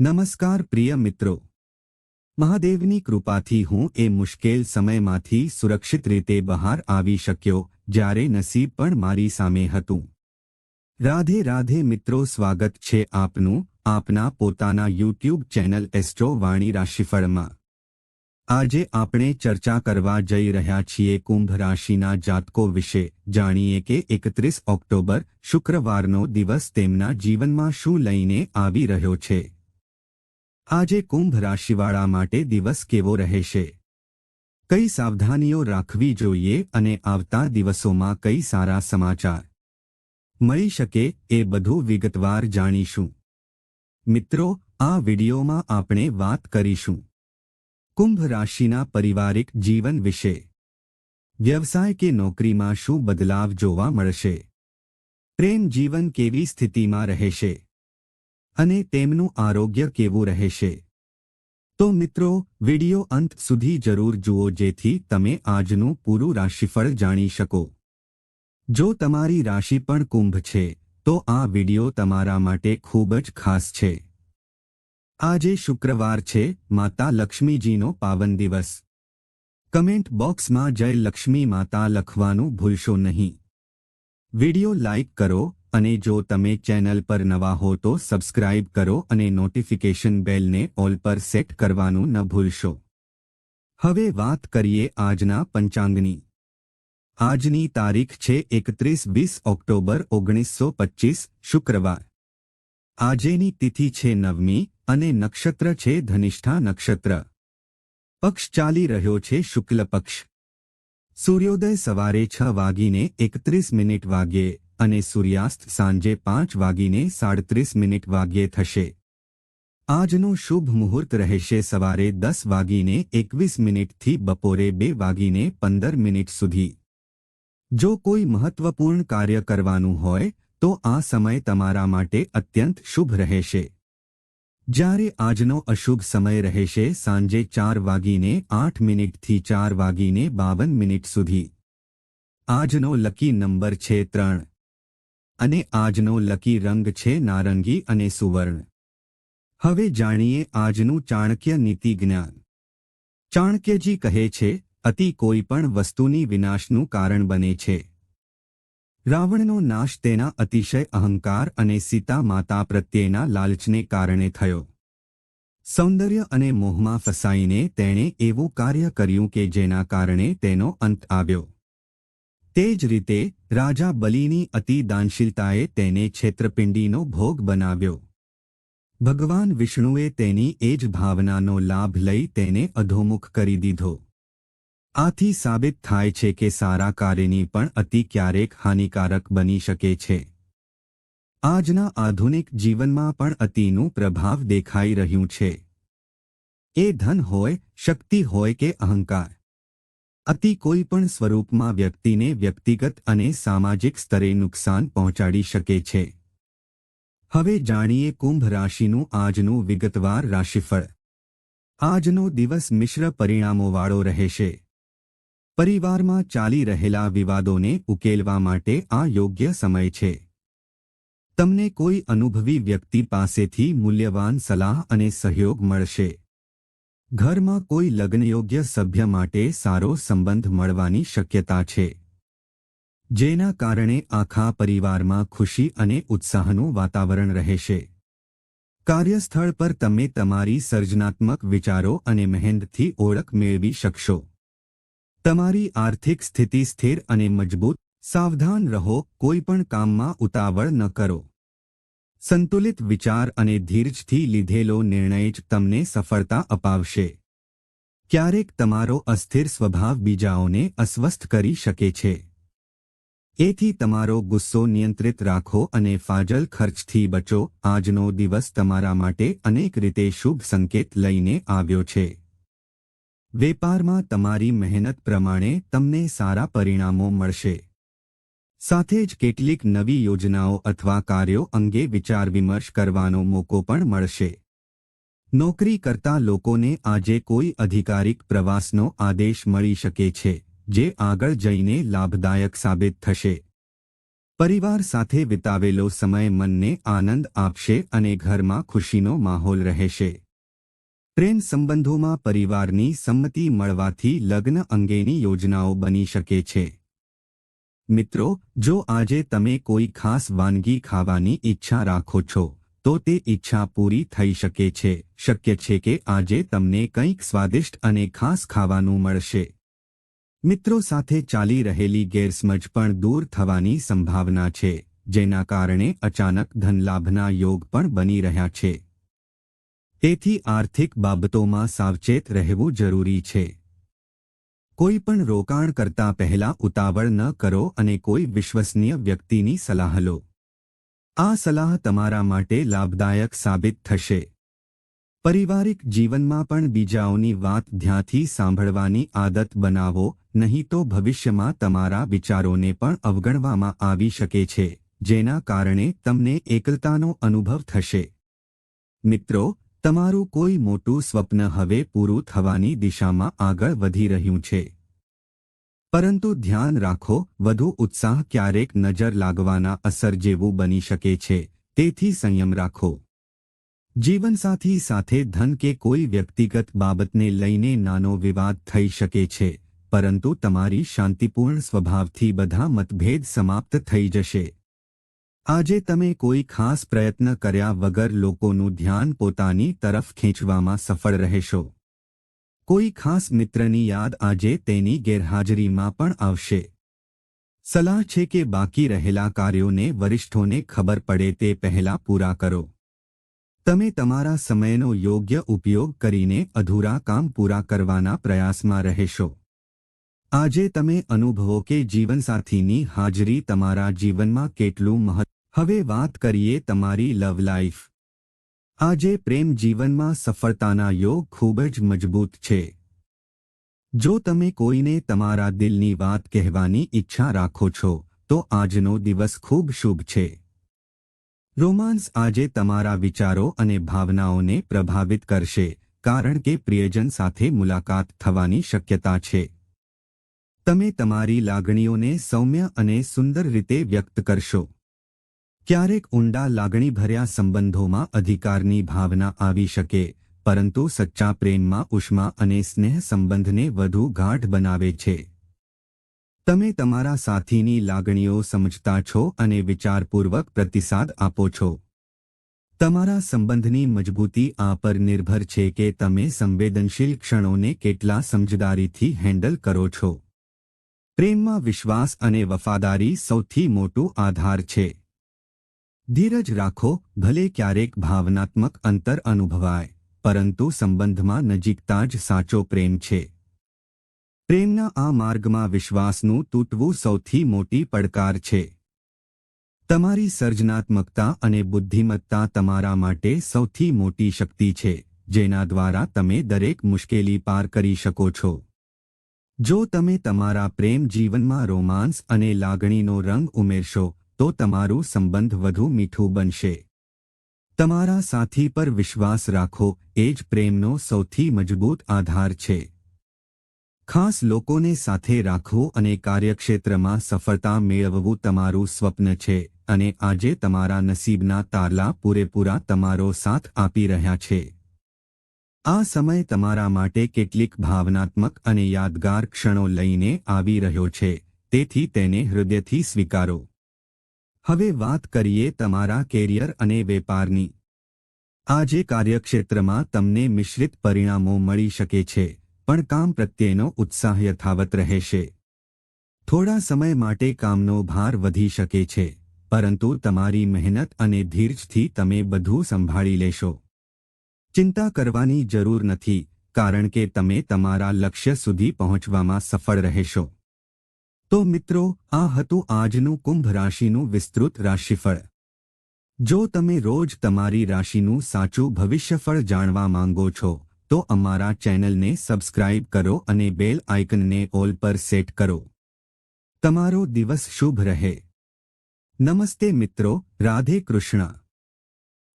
નમસ્કાર પ્રિય મિત્રો. મહાદેવની કૃપાથી હું એ મુશ્કેલ સમયમાંથી સુરક્ષિત રીતે બહાર આવી શક્યો જ્યારે નસીબ પણ મારી સામે હતું. રાધે રાધે મિત્રો સ્વાગત છે આપનું, આપના પોતાના યુટ્યુબ ચેનલ એસ્ટ્રો વાણી રાશિફળમાં. આજે આપણે ચર્ચા કરવા જઈ રહ્યા છીએ કુંભ રાશિના જાતકો વિશે, જાણીએ કે એકત્રીસ ઓક્ટોબર શુક્રવારનો દિવસ તેમના જીવનમાં શું લઈને આવી રહ્યો છે. આજે કુંભ રાશિવાળા માટે દિવસ કેવો રહેશે? કઈ સાવધાનીઓ રાખવી જોઈએ અને આવતા દિવસોમાં કઈ સારા સમાચાર? મળી શકે એ બધું વિગતવાર જાણીશું. મિત્રો, આ વિડીયોમાં આપણે વાત કરીશું કુંભ રાશિના પરિવારિક જીવન વિશે. વ્યવસાય કે નોકરીમાં શું બદલાવ જોવા મળશે? પ્રેમ જીવન કેવી સ્થિતિમાં રહેશે? અને તેમનું આરોગ્ય કેવું રહેશે? તો મિત્રો, વિડિયો અંત સુધી જરૂર જુઓ જેથી તમે આજનું પૂરું રાશિફળ જાણી શકો. જો તમારી રાશિ પણ કુંભ છે, તો આ વિડિયો તમારા માટે ખૂબ જ ખાસ છે. આજે શુક્રવાર છે, માતા લક્ષ્મીજીનો પાવન દિવસ. કમેન્ટ બોક્સમાં જય લક્ષ્મી માતા લખવાનું ભૂલશો નહીં. વિડિયો લાઇક કરો અને જો તમે ચેનલ પર નવા હો તો સબસ્ક્રાઇબ કરો અને નોટિફિકેશન બેલને ઓલ પર સેટ કરવાનું ન ભૂલશો. હવે વાત કરીએ આજના પંચાંગની. આજની તારીખ છે એકત્રીસ વીસ ઓક્ટોબર ઓગણીસો પચ્ચીસ શુક્રવાર. આજેની તિથિ છે નવમી અને નક્ષત્ર છે ધનિષ્ઠા નક્ષત્ર. પક્ષ ચાલી રહ્યો છે શુક્લ પક્ષ સૂર્યોદય સવારે છ વાગીને એકત્રીસ મિનિટ વાગ્યે અને સૂર્યાસ્ત સાંજે પાંચ વાગીને સાડત્રીસ મિનિટ વાગ્યે થશે. આજનો શુભ મુહૂર્ત રહેશે સવારે દસ વાગીને એકવીસ મિનિટથી બપોરે બે વાગીને પંદર મિનિટ સુધી. જો કોઈ મહત્વપૂર્ણ કાર્ય કરવાનું હોય, તો આ સમય તમારા માટે અત્યંત શુભ રહેશે. જ્યારે આજનો અશુભ સમય રહેશે સાંજે ચાર વાગીને આઠ મિનિટથી ચાર વાગીને બાવન મિનિટ સુધી. આજનો લકી નંબર છે ત્રણ. અને આજનો લકી રંગ છે નારંગી અને સુવર્ણ. હવે જાણીએ આજનું ચાણક્ય નીતિ જ્ઞાન ચાણક્યજી કહે છે, અતિ કોઈ પણ વસ્તુની વિનાશનું કારણ બને છે. રાવણનો નાશ તેના અતિશય અહંકાર અને સીતા માતા પ્રત્યેના લાલચને કારણે થયો. સૌંદર્ય અને મોહમાં ફસાઈને તેણે એવું કાર્ય કર્યું કે જેના કારણે તેનો અંત આવ્યો. તે જ રીતે રાજા બલીની અતિ દાનશીલતાએ તેને છેત્રપિંડીનો ભોગ બનાવ્યો. ભગવાન વિષ્ણુએ તેની એ જ ભાવનાનો લાભ લઈ તેને અધોમુખ કરી દીધો. આથી સાબિત થાય છે કે સારા કાર્યની પણ અતિ ક્યારેક હાનિકારક બની શકે છે. આજના આધુનિક જીવનમાં પણ અતિનું પ્રભાવ દેખાઈ રહ્યું છે. એ ધન હોય, શક્તિ હોય કે અહંકાર. અતિ કોઈ પણ સ્વરૂપમાં વ્યક્તિને વ્યક્તિગત અને સામાજિક સ્તરે નુકસાન પહોંચાડી શકે છે. હવે જાણીએ કુંભ રાશિનું આજનું વિગતવાર રાશિફળ. આજનો દિવસ મિશ્ર પરિણામોવાળો રહેશે. પરિવારમાં ચાલી રહેલા વિવાદોને ઉકેલવા માટે આ યોગ્ય સમય છે. તમને કોઈ અનુભવી વ્યક્તિ પાસેથી મૂલ્યવાન સલાહ અને સહયોગ મળશે. ઘરમાં કોઈ લગ્નયોગ્ય સભ્ય માટે સારો સંબંધ મળવાની શક્યતા છે, જેના કારણે આખા પરિવારમાં ખુશી અને ઉત્સાહનું વાતાવરણ રહેશે. કાર્યસ્થળ પર તમે તમારી સર્જનાત્મક વિચારો અને મહેનતથી ઓળખ મેળવી શકશો. તમારી આર્થિક સ્થિતિ સ્થિર અને મજબૂત, સાવધાન રહો, કોઈ પણ કામમાં ઉતાવળ ન કરો. સંતુલિત વિચાર અને ધીરજથી લીધેલો નિર્ણય જ તમને સફળતા અપાવશે. ક્યારેક તમારો અસ્થિર સ્વભાવ બીજાઓને અસ્વસ્થ કરી શકે છે. એથી તમારો ગુસ્સો નિયંત્રિત રાખો અને ફાજલ ખર્ચથી બચો. આજનો દિવસ તમારા માટે અનેક રીતે શુભ સંકેત લઈને આવ્યો છે. વેપારમાં તમારી મહેનત પ્રમાણે તમને સારા પરિણામો મળશે. સાથે જ કેટલીક નવી યોજનાઓ અથવા કાર્યો અંગે વિચાર વિમર્શ કરવાનો મોકો પણ મળશે. નોકરી કરતા લોકોને આજે કોઈ અધિકારિક પ્રવાસનો આદેશ મળી શકે છે, જે આગળ જઈને લાભદાયક સાબિત થશે. પરિવાર સાથે વિતાવેલો સમય મનને આનંદ આપશે અને ઘરમાં ખુશીનો માહોલ રહેશે. પ્રેમ સંબંધોમાં પરિવારની સંમતિ મળવાથી લગ્ન અંગેની યોજનાઓ બની શકે છે. મિત્રો, જો આજે તમે કોઈ ખાસ વાનગી ખાવાની ઈચ્છા રાખો છો, તો તે ઈચ્છા પૂરી થઈ શકે છે. શક્ય છે કે આજે તમને કંઈક સ્વાદિષ્ટ અને ખાસ ખાવાનું મળશે. મિત્રો, સાથે ચાલી રહેલી ગેરસમજ પણ દૂર થવાની સંભાવના છે, જેના કારણે અચાનક ધનલાભના યોગ પણ બની રહ્યા છે. તેથી આર્થિક બાબતોમાં સાવચેત રહેવું જરૂરી છે. કોઈ પણ રોકાણ કરતા પહેલા ઉતાવળ ન કરો અને કોઈ વિશ્વસનીય વ્યક્તિની સલાહ લો. આ સલાહ તમારા માટે લાભદાયક સાબિત થશે. પરિવારિક જીવનમાં પણ બીજાઓની વાત ધ્યાનથી સાંભળવાની આદત બનાવો, નહીં તો ભવિષ્યમાં તમારા વિચારોને પણ અવગણવામાં આવી શકે છે, જેના કારણે તમને એકલતાનો અનુભવ થશે. મિત્રો તમારું કોઈ મોટું સ્વપ્ન હવે પૂરું થવાની દિશામાં આગળ વધી રહ્યું છે. પરંતુ ધ્યાન રાખો, વધુ ઉત્સાહ ક્યારેક નજર લાગવાના અસર જેવું બની શકે છે, તેથી સંયમ રાખો. જીવનસાથી સાથે ધન કે કોઈ વ્યક્તિગત બાબતને લઈને નાનો વિવાદ થઈ શકે છે, પરંતુ તમારી શાંતિપૂર્ણ સ્વભાવથી બધા મતભેદ સમાપ્ત થઈ જશે. આજે તમે કોઈ ખાસ પ્રયત્ન કર્યા વગર લોકોનું ધ્યાન પોતાની તરફ ખેંચવામાં સફળ રહેશો. કોઈ ખાસ મિત્રની યાદ આજે તેની ગેરહાજરીમાં પણ આવશે. સલાહ છે કે બાકી રહેલા કાર્યોને વરિષ્ઠોને ખબર પડે તે પહેલા પૂરા કરો. તમે તમારા સમયનો યોગ્ય ઉપયોગ કરીને અધૂરા કામ પૂરા કરવાના પ્રયાસમાં રહેશો. આજે તમે અનુભવો કે જીવનસાથીની હાજરી તમારા જીવનમાં કેટલું મહત્વ હવે વાત કરીએ તમારી લવ લાઈફ આજે પ્રેમ જીવનમાં સફળતાના યોગ ખૂબ જ મજબૂત છે. જો તમે કોઈને તમારા દિલની વાત કહેવાની ઈચ્છા રાખો છો, તો આજનો દિવસ ખૂબ શુભ છે. રોમાન્સ આજે તમારા વિચારો અને ભાવનાઓને પ્રભાવિત કરશે, કારણ કે પ્રિયજન સાથે મુલાકાત થવાની શક્યતા છે. તમે તમારી લાગણીઓને સૌમ્ય અને સુંદર રીતે વ્યક્ત કરશો. ક્યારેક ઊંડા લાગણીભર્યા સંબંધોમાં અધિકારની ભાવના આવી શકે, પરંતુ સચ્ચા પ્રેમમાં ઉષ્મા અને સ્નેહ સંબંધને વધુ ગાઢ બનાવે છે. તમે તમારા સાથીની લાગણીઓ સમજતા છો અને વિચારપૂર્વક પ્રતિસાદ આપો છો. તમારા સંબંધની મજબૂતી આ પર નિર્ભર છે કે તમે સંવેદનશીલ ક્ષણોને કેટલા સમજદારીથી હેન્ડલ કરો છો. પ્રેમમાં વિશ્વાસ અને વફાદારી સૌથી મોટું આધાર છે. ધીરજ રાખો, ભલે ક્યારેક ભાવનાત્મક અંતર અનુભવાય, પરંતુ સંબંધમાં નજીકતા જ સાચો પ્રેમ છે. પ્રેમના આ માર્ગમાં વિશ્વાસનું તૂટવું સૌથી મોટી પડકાર છે. તમારી સર્જનાત્મકતા અને બુદ્ધિમત્તા તમારા માટે સૌથી મોટી શક્તિ છે, જેના દ્વારા તમે દરેક મુશ્કેલી પાર કરી શકો છો. જો તમે તમારા પ્રેમ જીવનમાં રોમાન્સ અને લાગણીનો રંગ ઉમેરશો તો તમારું સંબંધ વધુ મીઠું બનશે. તમારા સાથી પર વિશ્વાસ રાખો, એ જ પ્રેમનો સૌથી મજબૂત આધાર છે. ખાસ લોકોને સાથે રાખવું અને કાર્યક્ષેત્રમાં સફળતા મેળવવું તમારું સ્વપ્ન છે અને આજે તમારા નસીબના તારલા પૂરેપૂરા તમારો સાથ આપી રહ્યા છે. આ સમય તમારા માટે કેટલીક ભાવનાત્મક અને યાદગાર ક્ષણો લઈને આવી રહ્યો છે, તેથી તેને હૃદયથી સ્વીકારો. હવે વાત કરીએ તમારા કેરિયર અને વેપારની. આજે કાર્યક્ષેત્રમાં તમને મિશ્રિત પરિણામો મળી શકે છે, પણ કામ પ્રત્યેનો ઉત્સાહ યથાવત રહેશે. થોડા સમય માટે કામનો ભાર વધી શકે છે, પરંતુ તમારી મહેનત અને ધીરજથી તમે બધું સંભાળી લેશો. ચિંતા કરવાની જરૂર નથી, કારણ કે તમે તમારા લક્ષ્ય સુધી પહોંચવામાં સફળ રહેશો. તો મિત્રો, આ હતું આજનું કુંભ રાશિનું વિસ્તૃત રાશિફળ. જો તમે રોજ તમારી રાશિનું સાચું ભવિષ્યફળ જાણવા માંગો છો, તો અમારા ચેનલને સબસ્ક્રાઇબ કરો અને બેલ આઇકનને ઓલ પર સેટ કરો. તમારો દિવસ શુભ રહે. નમસ્તે મિત્રો, રાધે કૃષ્ણ.